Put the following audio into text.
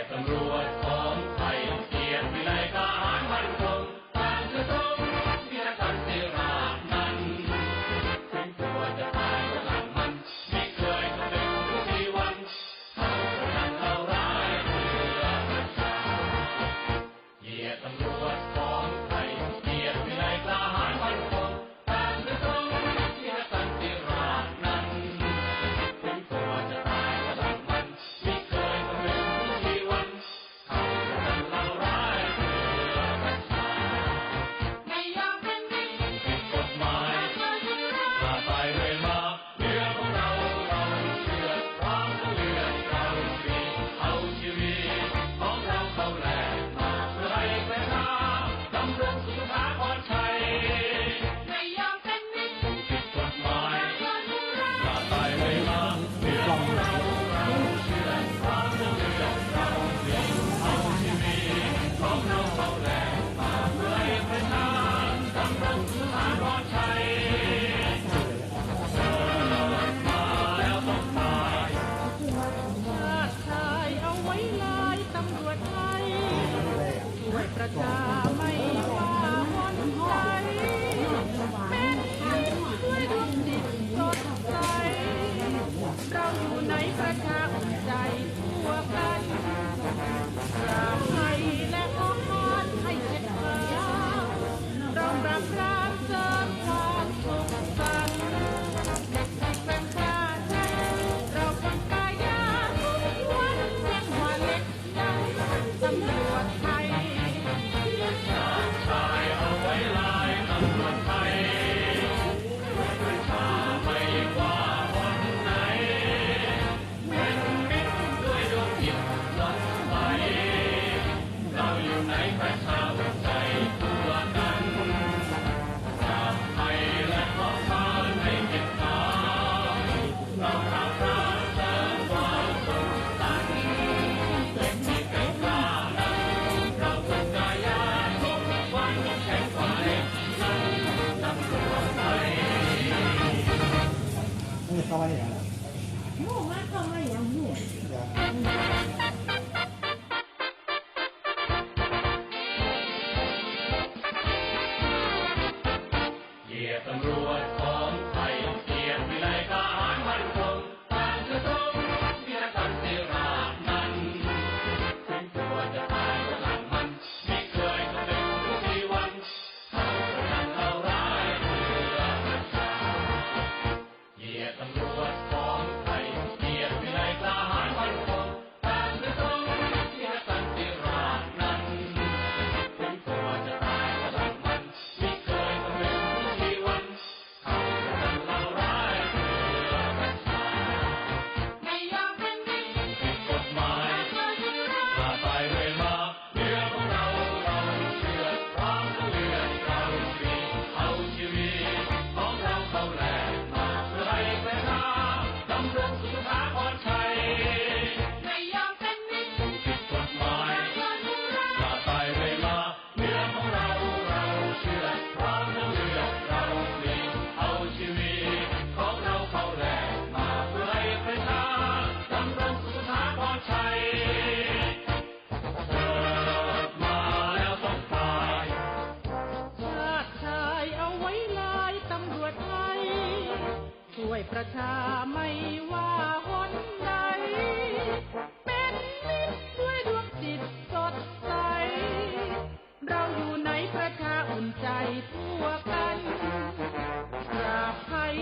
ติตำรวจ ไว้อ่างนั้นลูกว่าไว้อย่างนี้ ยประชาไม่ว่าคนใด เป็นมิตรด้วยดวงจิตสดใส เราอยู่ในประชาอุ่นใจทั่วกันกราบไทย